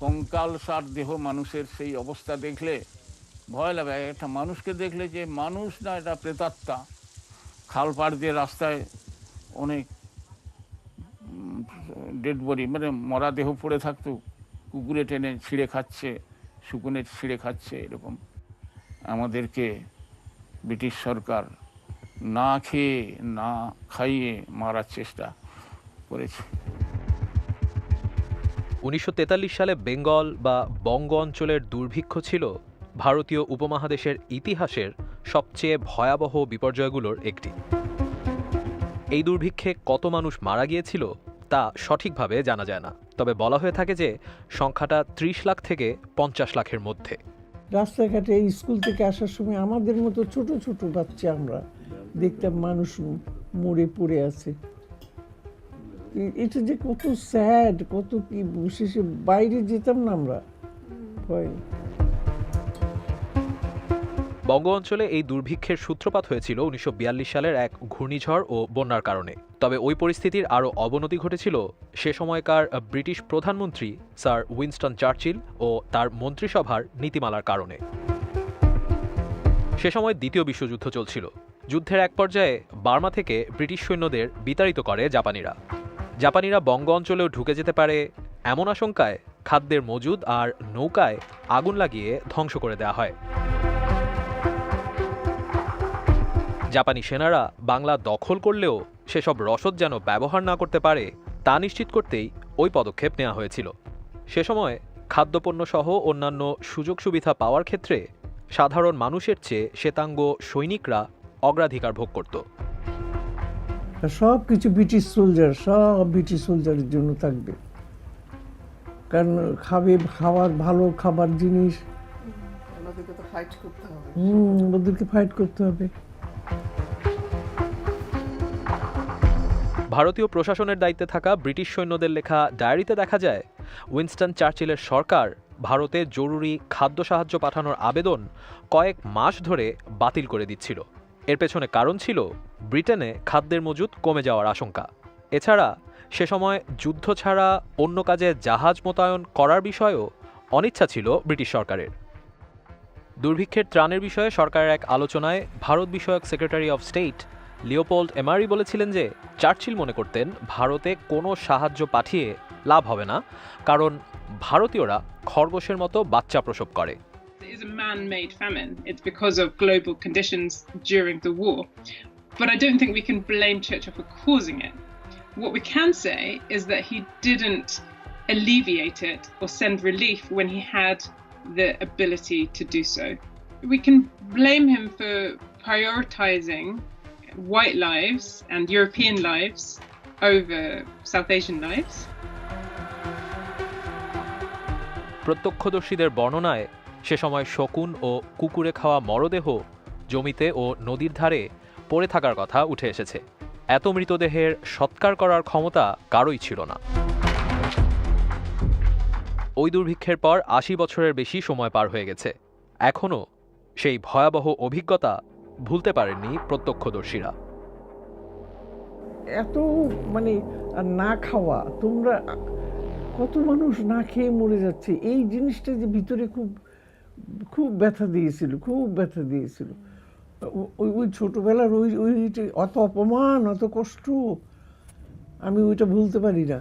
কঙ্কাল সার দেহ মানুষের সেই অবস্থা দেখলে ভয় লাগে। একটা মানুষকে দেখলে যে মানুষ না, এটা প্রেতাত্মা। খাল পাড় দিয়ে রাস্তায় অনেক ডেড বডি মানে মরা দেহ পড়ে থাকতো, কুকুরে টেনে ছিঁড়ে খাচ্ছে, শুকুনে ছিঁড়ে খাচ্ছে, এরকম। আমাদেরকে ব্রিটিশ সরকার না খেয়ে, না খাইয়ে মারার চেষ্টা করেছে। উনিশশো তেতাল্লিশ সালে বেঙ্গল বা বঙ্গ অঞ্চলের দুর্ভিক্ষ ছিল ভারতীয় উপমহাদেশের ইতিহাসের সবচেয়ে ভয়াবহ বিপর্যয়গুলোর একটি। এই দুর্ভিক্ষে কত মানুষ মারা গিয়েছিল তা সঠিকভাবে জানা যায় না। তবে বলা হয়ে থাকে যে সংখ্যাটা ত্রিশ লাখ থেকে পঞ্চাশ লাখের মধ্যে। রাস্তাঘাটে স্কুল থেকে আসার সময় আমাদের মতো ছোট ছোট বাচ্চা আমরা দেখতাম মানুষ মরে পড়ে আছে। এটা যে কত স্যাড কত কি শেষে বাইরে যেতাম না আমরা। বঙ্গ অঞ্চলে এই দুর্ভিক্ষের সূত্রপাত হয়েছিল উনিশশো বিয়াল্লিশ সালের এক ঘূর্ণিঝড় ও বন্যার কারণে। তবে ওই পরিস্থিতির আরও অবনতি ঘটেছিল সে সময়কার ব্রিটিশ প্রধানমন্ত্রী স্যার উইনস্টন চার্চিল ও তার মন্ত্রিসভার নীতিমালার কারণে। সে সময় দ্বিতীয় বিশ্বযুদ্ধ চলছিল। যুদ্ধের এক পর্যায়ে বার্মা থেকে ব্রিটিশ সৈন্যদের বিতাড়িত করে জাপানিরা। জাপানিরা বঙ্গ অঞ্চলেও ঢুকে যেতে পারে এমন আশঙ্কায় খাদ্যের মজুদ আর নৌকায় আগুন লাগিয়ে ধ্বংস করে দেওয়া হয়। জাপানি সেনারা বাংলা দখল করলেও সেসব রসদ যেন ব্যবহার না করতে পারে, তা নিশ্চিত করতেই ওই পদক্ষেপ নেওয়া হয়েছিল। সে সময় খাদ্যপণ্য সহ অন্যান্য সুযোগ সুবিধা পাওয়ার ক্ষেত্রে সাধারণ মানুষের চেয়ে শ্বেতাঙ্গ সৈনিকরা অগ্রাধিকার ভোগ করত। সব কিছু ব্রিটিশ সোলজার সব ব্রিটিশ সোলজারের জন্য থাকবে। কারণ খাবে খাবার ভালো খাবার জিনিস। ফাইট করতে হুম ওদেরকে ফাইট করতে হবে। ভারতীয় প্রশাসনের দায়িত্বে থাকা ব্রিটিশ সৈন্যদের লেখা ডায়েরিতে দেখা যায় উইনস্টন চার্চিলের সরকার ভারতে জরুরি খাদ্য সাহায্য পাঠানোর আবেদন কয়েক মাস ধরে বাতিল করে দিচ্ছিল। এর পেছনে কারণ ছিল ব্রিটেনে খাদ্যের মজুদ কমে যাওয়ার আশঙ্কা এছাড়া, সে সময় যুদ্ধ ছাড়া অন্য কাজে জাহাজ মোতায়েন করার বিষয়েও অনিচ্ছা ছিল ব্রিটিশ সরকারের দুর্ভিক্ষের ত্রাণের বিষয়ে সরকারের এক আলোচনায় ভারত বিষয়ক secretary of state Leopold Amery বলেছিলেন যে, চার্চিল মনে করতেন, ভারতে কোনো সাহায্য পাঠিয়ে লাভ হবে না, কারণ ভারতীয়রা খরগোশের মতো বাচ্চা প্রসব করে is a man made famine. It's because of global conditions during the war. But I don't think we can blame Churchill for causing it. What we can say is that he didn't alleviate it or send relief when he had the ability to do so. We can blame him for prioritizing white lives and European lives over South Asian lives. প্রত্যক্ষদর্শীদের বর্ণনায় সে সময় শকুন ও কুকুরে খাওয়া মরদেহ জমিতে ও নদীর ধারে পড়ে থাকার কথা উঠে এসেছে। এত মৃতদেহের সৎকার করার ক্ষমতা কারোই ছিল না। ওই দুর্ভিক্ষের পর আশি বছরের বেশি সময় পার হয়ে গেছে। এখনও সেই ভয়াবহ অভিজ্ঞতা ভুলতে পারেননি প্রত্যক্ষদর্শীরা। এত মানে না খাওয়া, তোমরা কত মানুষ না খেয়ে মরে যাচ্ছে। এই জিনিসটা যে ভিতরে খুব খুব ব্যথা দিয়েছিল, খুব ব্যথা দিয়েছিল। ওই ওই ছোটোবেলার ওই ওই অত অপমান অত কষ্ট আমি ওইটা ভুলতে পারি না।